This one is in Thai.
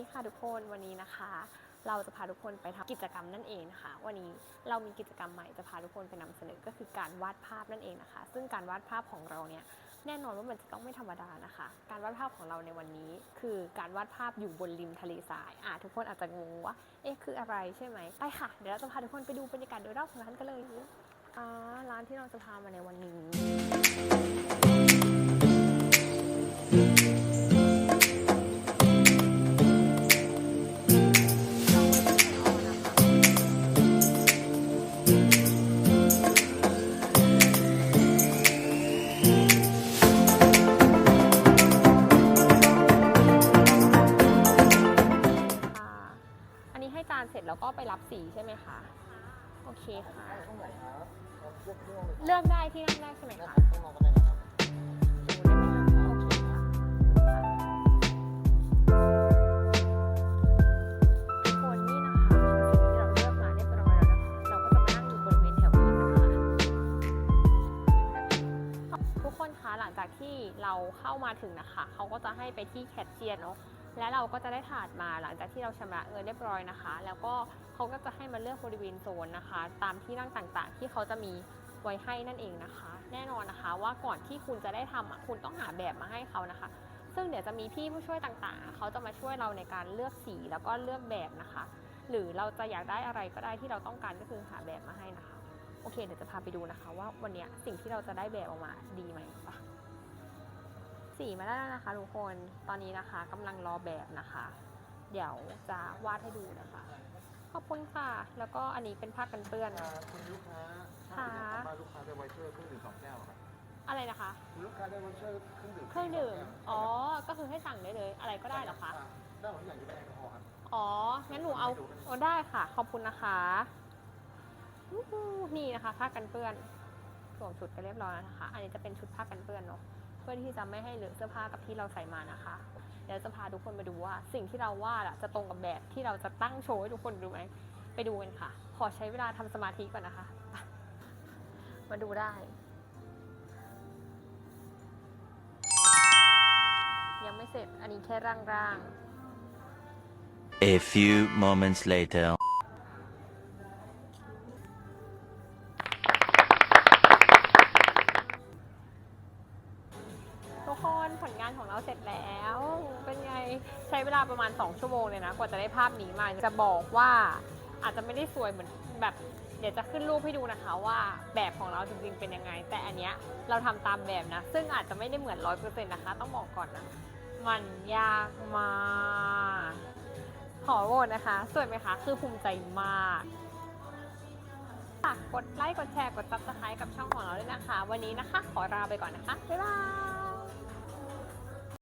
ีค่ะทุกคนวันนี้นะคะ เราจะพาทุกคนไปทำกิจกรรมนั่นเองนะคะ วันนี้เรามีกิจกรรมใหม่จะพาทุกคนไปนำเสนอก็คือการวาดภาพนั่นเองนะคะ ซึ่งการวาดภาพของเราเนี่ยแน่นอนว่ามันจะต้องไม่ธรรมดานะคะ การวาดภาพของเราในวันนี้ คือการวาดภาพอยู่บนริมทะเลทรายอะทุกคนอาจจะงงว่าเอ๊ะคืออะไรใช่ไหมไปค่ะเดี๋ยวเราจะพาทุกคนไปดูบรรยากาศโดยรอบของร้านกันเลยอ่าร้านที่เราจะพามาในวันนี้ ไปรับสีใช่ไหมคะโอเคค่ะเลือกได้ที่นั่งได้ใช่ไหมคะครับต้องรอกันได้ไหมโอเคค่ะทุกคนนี่นะคะที่เราเลือกมาเรียบร้อยแล้วนะคะเราก็จะนั่งอยู่บริเวณแถวนี้นะคะทุกคนคะหลังจากที่เราเข้ามาถึงนะคะ เขาก็จะให้ไปที่แคชเชียร์เนาะ และเราก็จะได้ถาดมาหลังจากที่เราชำระเงินเรียบร้อยนะคะ แล้วก็เขาก็จะให้มาเลือกบริเวณโซนนะคะ ตามที่นั่งต่างๆ ที่เขาจะมีไว้ให้นั่นเองนะคะ แน่นอนนะคะว่าก่อนที่คุณจะได้ทำคุณต้องหาแบบมาให้เขานะคะ ซึ่งเดี๋ยวจะมีพี่ผู้ช่วยต่างๆ เขาจะมาช่วยเราในการเลือกสีแล้วก็เลือกแบบนะคะ หรือเราจะอยากได้อะไรก็ได้ที่เราต้องการก็คือหาแบบมาให้นะคะ โอเค เดี๋ยวจะพาไปดูนะคะ ว่าวันนี้สิ่งที่เราจะได้แบบออกมาดีไหมปะ สีมาได้แล้วนะคะทุกคน ตอนนี้นะคะกำลังรอแบบนะคะ เดี๋ยวจะวาดให้ดูนะคะ ขอบคุณค่ะ แล้วก็อันนี้เป็นผ้ากันเปื้อน อ่าคุณลูกค้าค่ะถ้าคุณทำบ้านลูกค้าได้ไวเชอร์เครื่องดื่มสองแก้วครับอะไรนะคะ คุณลูกค้าได้ไวเชอร์เครื่องดื่มเครื่องดื่มสแก้วอ๋อ ก็คือให้สั่งได้เลย อะไรก็ได้เหรอคะ ได้หมดทุกอย่างอยู่ในแอลกอฮอล์ครับ อ๋อ งั้นหนูเอาโอ้ได้ค่ะ ขอบคุณนะคะอู้หูนี่นะคะ ผ้ากันเปื้อน สวมชุดกันเรียบร้อยแล้วนะคะ อันนี้จะเป็นชุดผ้ากันเปื้อนเนาะเพื่อที่จะไม่ให้เหลือเสื้อผ้ากับที่เราใส่มานะคะ เดี๋ยวจะพาทุกคนไปดูว่า สิ่งที่เราวาดอะจะตรงกับแบบที่เราจะตั้งโชว์ให้ทุกคนดูไหมไปดูกันค่ะ ขอใช้เวลาทำสมาธิก่อนนะคะ มาดูได้ ยังไม่เสร็จอันนี้แค่ร่างๆ A few moments later. ลงานของเราเสร็จแล้ว เป็นไงใช้เวลาประมาณ 2 ชั่วโมงเลยนะ กว่าจะได้ภาพนี้มาจะบอกว่าอาจจะไม่ได้สวยเหมือนแบบเดี๋ยวจะขึ้นรูปให้ดูนะคะว่าแบบของเราจริงๆเป็นยังไง แต่อันเนี้ยเราทำตามแบบนะ ซึ่งอาจจะไม่ได้เหมือนร้อยเปอร์เซ็นต์นะคะ ต้องบอกก่อนนะ มันยากมากขอโหวตนะคะ สวยไหมคะ คือภูมิใจมากฝากกดไลค์ กดแชร์ กดซับสไครต์กับช่องของเราด้วยนะคะ วันนี้นะคะ ขอลาไปก่อนนะคะ บ๊ายบาย